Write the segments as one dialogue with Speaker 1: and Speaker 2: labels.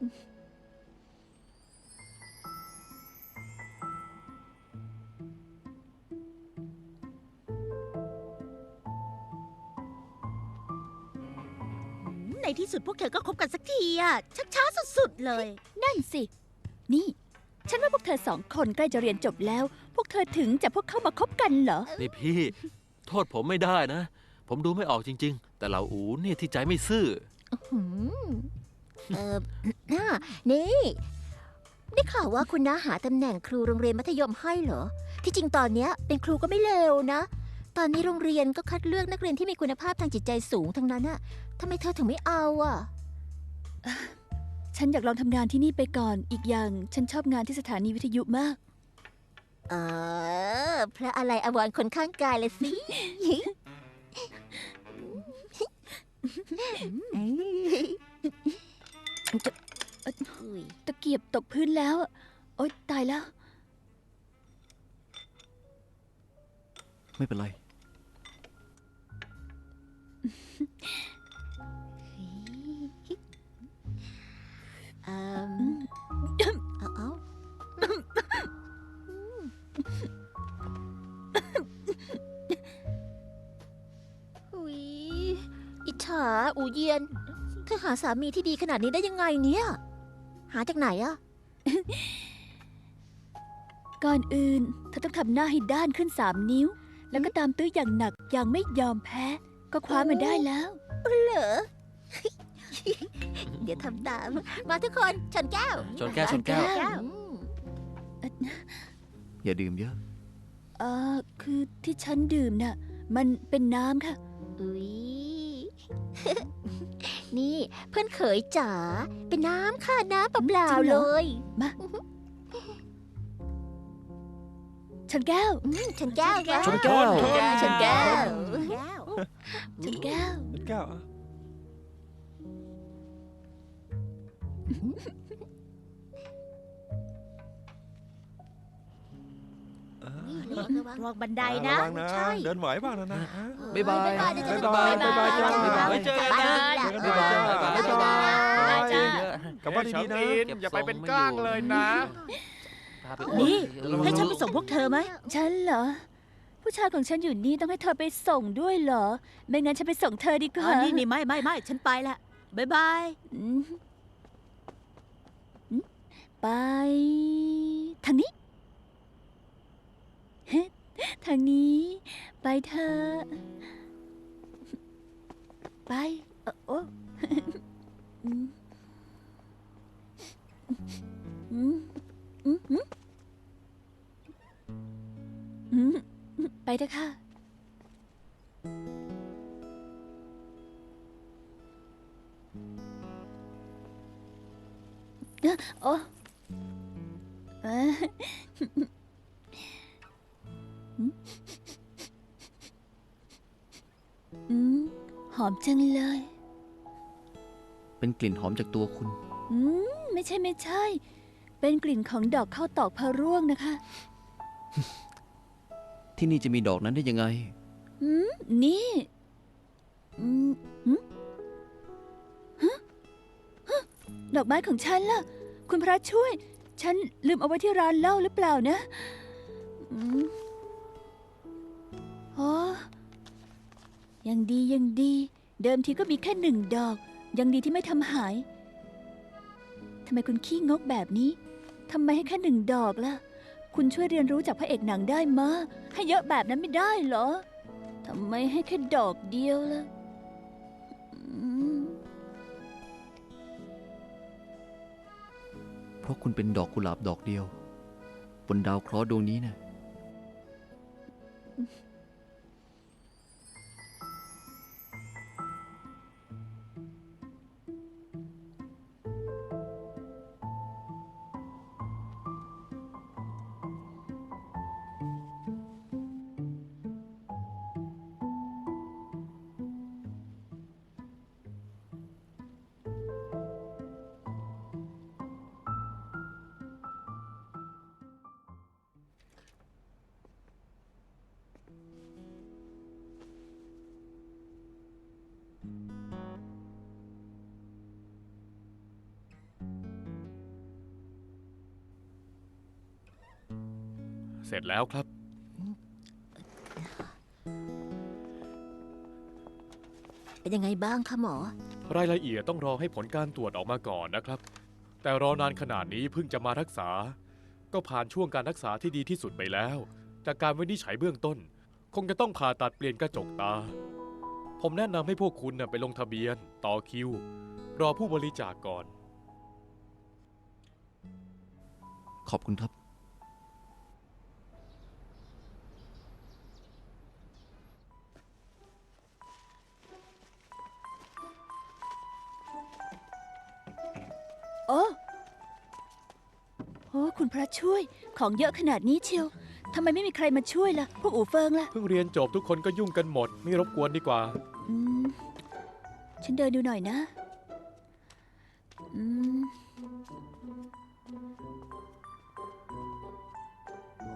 Speaker 1: ในที่สุดพวกเธอก็คบกันสักทีอะชักช้าสุดๆเลย
Speaker 2: นั่นสิ นี่ ฉันว่าพวกเธอสองคนใกล้จะเรียนจบแล้ว พวกเธอถึงจะพวกเข้ามาคบกันเหรอ
Speaker 3: นี่พี่ โทษผมไม่ได้นะ ผมดูไม่ออกจริง ๆ แต่เหล่าอูเนี่ยที่ใจไม่ซื่อ
Speaker 4: หืม เออน่านี่ ได้ข่าวว่าคุณน้าหาตำแหน่งครูโรงเรียนมัธยมให้เหรอ ที่จริงตอนเนี้ยเป็นครูก็ไม่เลวนะ ตอนนี้โรงเรียนก็คัดเลือกนักเรียนที่มีคุณภาพทางจิตใจสูงทั้งนั้นอะทำไมเธอถึงไม่เอาอะ
Speaker 2: ฉันอยากลองทำงานที่นี่ไปก่อน อีกอย่าง ฉันชอบงานที่สถานีวิทยุมาก
Speaker 4: เออพระอะไรอววรณ์คนข้างกายเลยสิ อุ๊ย
Speaker 2: ตะเกียบตกพื้นแล้ว โอ๊ยตายแล้ว
Speaker 5: ไม่เป็นไร
Speaker 4: เอิ่มเอาเอาหุยอิจฉาอูเยียนเธอหาสามีที่ดีขนาดนี้ได้ยังไงเนี่ย หาจากไหนอะ
Speaker 2: ก่อนอื่นเธอต้องทำหน้าให้ด้านขึ้นสามนิ้ว แล้วก็ตามตื้ออย่างหนักอย่างไม่ยอมแพ้ ก็คว้ามันได้แล้ว
Speaker 4: เหรอ เดี๋ยวทำตาม มาทุกคนชนแก้ว
Speaker 3: ชนแก้วชนแก้ว
Speaker 2: แก้ว
Speaker 4: อืม
Speaker 5: อย่าดื่มเยอะ
Speaker 2: เออคือที่ฉันดื่มน่ะ มันเป็นน้ำค่ะ
Speaker 4: อุ๊ย นี่ เพื่อนเขยจ๋าเป็นน้ำค่ะน้ำเปล่า
Speaker 2: จริง
Speaker 4: ๆ
Speaker 2: เหร
Speaker 4: เล
Speaker 2: อ
Speaker 4: ย
Speaker 2: ฉันแก้ว
Speaker 4: อืมชนแก้วค่ะ
Speaker 5: ชนแก้ว
Speaker 4: ชนแก้ว
Speaker 1: แก้ว
Speaker 2: ฉันแก้ว
Speaker 6: เป็นแก้ว อะ
Speaker 4: ระวัง
Speaker 1: ระวังบันได
Speaker 6: อ่า
Speaker 1: นะ
Speaker 6: ระวังนะ
Speaker 1: ใช่
Speaker 6: เดินไหวเปล่านะนะ
Speaker 5: บ๊ายบาย
Speaker 4: บ๊ายบายนะจ๊ะ
Speaker 6: บ๊ายบาย
Speaker 4: บ๊ายบาย
Speaker 6: บ๊ายบาย
Speaker 4: บ๊ายบาย
Speaker 3: ไว้เจอกันนะ
Speaker 6: เจอกัน
Speaker 4: บ๊ายบาย
Speaker 6: บ๊ายบาย
Speaker 4: บ๊ายบาย
Speaker 3: จ้า
Speaker 6: กลับบ้านดีๆนะ
Speaker 3: เก็บ
Speaker 7: อย่าไปเป็น
Speaker 3: ทรงไม่
Speaker 7: ก้าง
Speaker 3: อยู่
Speaker 7: เลยนะ
Speaker 3: พาไป
Speaker 1: นี่
Speaker 3: อวด
Speaker 1: ให้ฉันไปส่งพวกเธอไหม
Speaker 2: ฉันเหรอ ผู้ชายของฉันอยู่นี่ต้องให้เธอไปส่งด้วยเหรอ ไม่งั้นฉันไปส่งเธอดีก
Speaker 1: อ๋
Speaker 2: ว่า
Speaker 1: อนี่นี่ไม่ไม่ไม่ฉันไปละบ๊ายบาย
Speaker 2: อืมอืมไป ทางนี้เฮ้ ทางนี้ ไปเธอะไปเออโอ้อืมอืมอืมอืมอืมไปเถอะค่ะโอ้ อมจังเลย
Speaker 5: เป็นกลิ่นหอมจากตัวคุณ
Speaker 2: อืม ไม่ใช่ไม่ใช่ เป็นกลิ่นของดอกข้าวตอกพะร่วงนะคะ
Speaker 5: ที่นี่จะมีดอกนั้นได้ยังไง
Speaker 2: อืม นี่ อืมหืมฮะฮะดอกไม้ของฉันล่ะ คุณพระช่วย ฉันลืมเอาไว้ที่ร้านเหล้าหรือเปล่านะ อืมอ๋อยั ยังดียังดี เดิมทีก็มีแค่หนึ่งดอก ยังดีที่ไม่ทำหายทำไมคุณขี้งกแบบนี้ทำไมให้แค่หนึ่งดอกล่ะ คุณช่วยเรียนรู้จากพระเอกหนังได้มาให้เยอะแบบนั้นไม่ได้เหรอทำไมให้แค่ดอกเดียวล่ะ
Speaker 5: เพราะคุณเป็นดอกกุหลาบดอกเดียว บนดาวเคราะห์ดวงนี้น่ะ
Speaker 7: เสร็จแล้วครับ
Speaker 4: เป็นยังไงบ้างคะหมอ
Speaker 7: รายละเอียดต้องรอให้ผลการตรวจออกมาก่อนนะครับ แต่รอนานขนาดนี้เพิ่งจะมารักษา ก็ผ่านช่วงการรักษาที่ดีที่สุดไปแล้ว จากการวินิจฉัยเบื้องต้น คงจะต้องผ่าตัดเปลี่ยนกระจกตา ผมแนะนำให้พวกคุณน่ะไปลงทะเบียน ต่อคิว รอผู้บริจาคก่อน
Speaker 5: ขอบคุณครับ
Speaker 2: โอ้โอ้คุณพระช่วย ของเยอะขนาดนี้เชียวทำไมไม่มีใครมาช่วยล่ะ พวกอูเฟิงล่ะ
Speaker 7: เพิ่งเรียนจบทุกคนก็ยุ่งกันหมด ไม่รบกวนดีกว่า
Speaker 2: อืม ฉันเดินดูหน่อยนะ อืม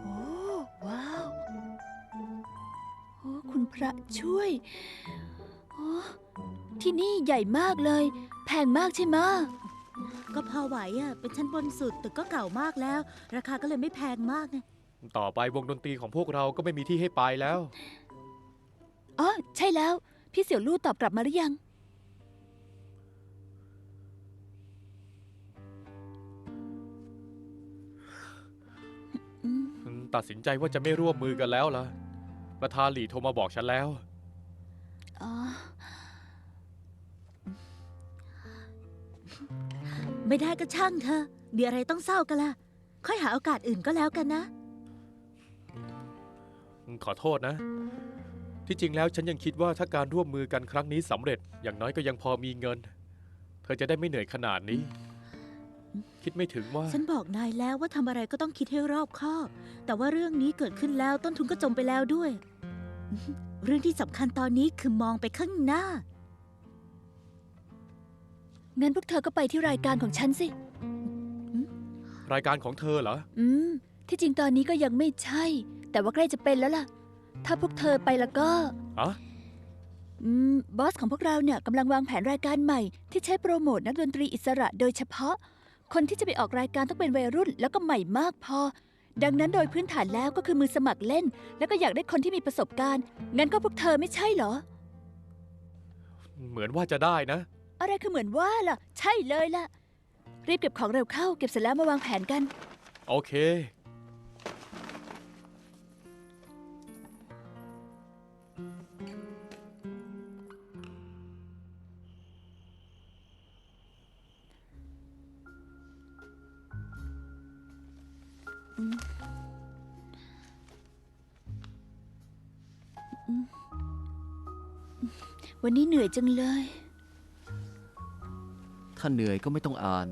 Speaker 2: โอ้ว้าว โอ้คุณพระช่วยโอ้ที่นี่ใหญ่มากเลย แพงมากใช่ไหมะ
Speaker 1: ก็พอไหวอะ เป็นชั้นบนสุดตึกก็เก่ามากแล้ว ราคาก็เลยไม่แพงมากไง
Speaker 7: ต่อไปวงดนตรีของพวกเราก็ไม่มีที่ให้ไปแล้ว
Speaker 2: อ๋อใช่แล้ว พี่เสี่ยวลู่ตอบกลับมาหรือยังอืม
Speaker 7: ตัดสินใจว่าจะไม่ร่วมมือกันแล้วล่ะ ประธานหลีโทรมาบอกฉันแล้ว
Speaker 2: อ๋อ
Speaker 1: ไม่ได้ก็ช่างเธอะมีอะไรต้องเศร้ากันล่ะ ค่อยหาโอกาสอื่นก็แล้วกันนะ
Speaker 7: ขอโทษนะ ที่จริงแล้วฉันยังคิดว่าถ้าการร่วมมือกันครั้งนี้สำเร็จ อย่างน้อยก็ยังพอมีเงิน เธอจะได้ไม่เหนื่อยขนาดนี้ คิดไม่ถึงว่า
Speaker 1: ฉันบอกนายแล้วว่าทำอะไรก็ต้องคิดให้รอบคอบ แต่ว่าเรื่องนี้เกิดขึ้นแล้วต้นทุนก็จมไปแล้วด้วย เรื่องที่สำคัญตอนนี้คือมองไปข้างหน้า
Speaker 2: งั้นพวกเธอก็ไปที่รายการของฉันสิ
Speaker 7: รายการของเธอเหรอ
Speaker 2: อืม ที่จริงตอนนี้ก็ยังไม่ใช่ แต่ว่าใกล้จะเป็นแล้วล่ะ ถ้าพวกเธอไปแล้วก็
Speaker 7: อะ
Speaker 2: อืม บอสของพวกเราเนี่ยกำลังวางแผนรายการใหม่ ที่ใช้โปรโมทนักดนตรีอิสระโดยเฉพาะ คนที่จะไปออกรายการต้องเป็นวัยรุ่น แล้วก็ใหม่มากพอ ดังนั้นโดยพื้นฐานแล้วก็คือมือสมัครเล่น แล้วก็อยากได้คนที่มีประสบการณ์ งั้นก็พวกเธอไม่ใช่เหรอ
Speaker 7: เหมือนว่าจะได้นะ
Speaker 2: อะไรคือเหมือนว่าล่ะ ใช่เลยล่ะ รีบเก็บของเร็วเข้า เก็บเสร็จแล้วมาวางแผนกัน
Speaker 7: โอเค
Speaker 2: วันนี้เหนื่อยจังเลย
Speaker 5: ถ้าเหนื่อยก็ไม่ต้องอ่าน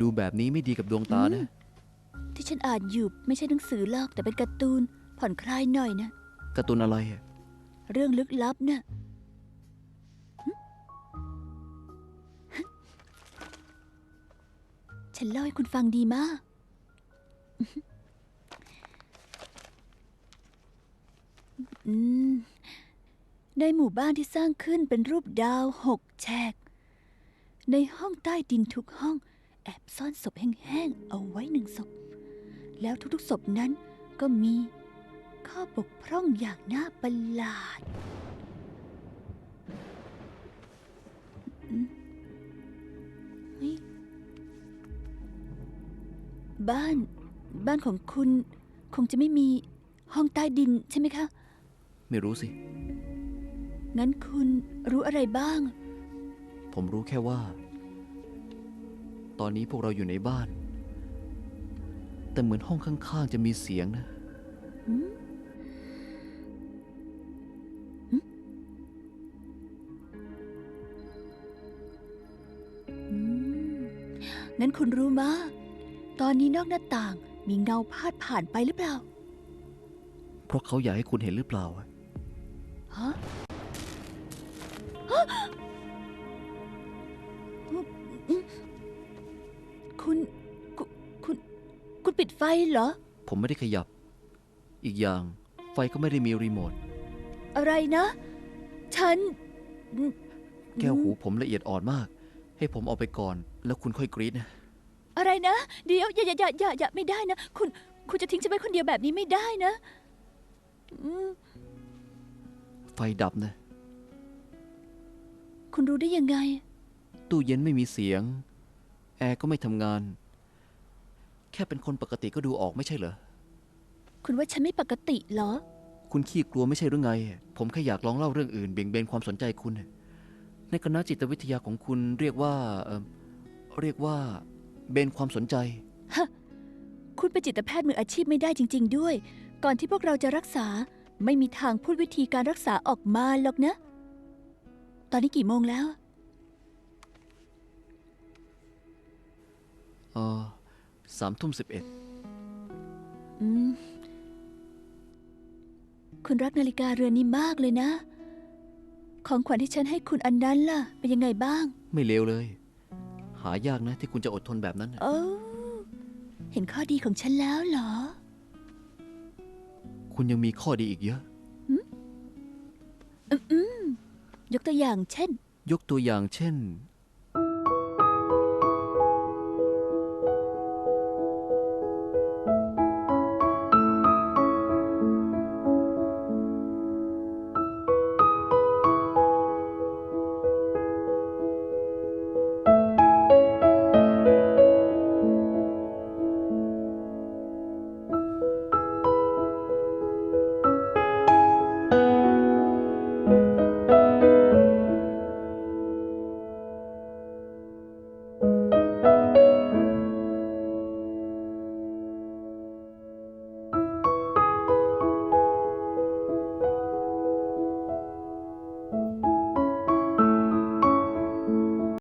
Speaker 5: ดูแบบนี้ไม่ดีกับดวงตานะ
Speaker 2: ที่ฉันอ่านอยู่ไม่ใช่หนังสือหรอกแต่เป็นการ์ตูน ผ่อนคลายหน่อยนะ
Speaker 5: การ์ตูนอะไรอะ
Speaker 2: เรื่องลึกลับน่ะหึหึฉันเล่าให้คุณฟังดีมากอืมในหมู่บ้านที่สร้างขึ้นเป็นรูปดาวหกแฉก ในห้องใต้ดินทุกห้อง แอบซ่อนศพแห้งๆเอาไว้หนึ่งศพ แล้วทุกๆศพนั้นก็มีข้อบกพร่องอย่างน่าประหลาดอืมเฮ้ยบ้าน บ้านของคุณ คงจะไม่มีห้องใต้ดินใช่ไหมคะ
Speaker 5: ไม่รู้สิ
Speaker 2: งั้นคุณรู้อะไรบ้าง
Speaker 5: ผมรู้แค่ว่า ตอนนี้พวกเราอยู่ในบ้าน แต่เหมือนห้องข้างๆ จะมีเสียงนะ
Speaker 2: หืมหืมอืมงั้นคุณรู้มาตอนนี้นอกหน้าต่างมีเงาพาดผ่านไปหรือเปล่า
Speaker 5: เพราะเขาอยากให้คุณเห็นหรือเปล่าอะ
Speaker 2: ฮะ ปิดไฟเหรอ
Speaker 5: ผมไม่ได้ขยับ อีกอย่างไฟก็ไม่ได้มีรีโมท
Speaker 2: อะไรนะ ฉัน
Speaker 5: แก้วหูผมละเอียดอ่อนมาก ให้ผมเอาไปก่อน แล้วคุณค่อยกรี๊ดนะ
Speaker 2: อะไรนะ เดี๋ยว อย่าอย่าอย่าอย่าอย่าไม่ได้นะ คุณ คุณจะทิ้งฉันไว้คนเดียวแบบนี้ไม่ได้นะอืม
Speaker 5: ไฟดับนะ
Speaker 2: คุณรู้ได้ยังไง
Speaker 5: ตู้เย็นไม่มีเสียง แอร์ก็ไม่ทำงาน แค่เป็นคนปกติก็ดูออกไม่ใช่เหรอ
Speaker 2: คุณว่าฉันไม่ปกติเหรอ
Speaker 5: คุณขี้กลัวไม่ใช่หรือไง ผมแค่อยากลองเล่าเรื่องอื่นเบี่ยงเบนความสนใจคุณ ในคณะจิตวิทยาของคุณเรียกว่าเอ่อเรียกว่าเบนความสนใจ
Speaker 2: คุณเป็นจิตแพทย์มืออาชีพไม่ได้จริง ๆ ด้วย ก่อนที่พวกเราจะรักษา ไม่มีทางพูดวิธีการรักษาออกมาหรอกนะ ตอนนี้กี่โมงแล้ว
Speaker 5: เออ สามทุ่มสิบเอ็ด
Speaker 2: อืม คุณรักนาฬิกาเรือนนี้มากเลยนะ ของขวัญที่ฉันให้คุณอันนั้นล่ะ เป็นยังไงบ้าง
Speaker 5: ไม่เลวเลย หายากนะที่คุณจะอดทนแบบนั้นน่ะ
Speaker 2: โอ้เห็นข้อดีของฉันแล้วเหรอ
Speaker 5: คุณยังมีข้อดีอีกเยอะ
Speaker 2: ยกตัวอย่างเช่น
Speaker 5: ยกตัวอย่างเช่น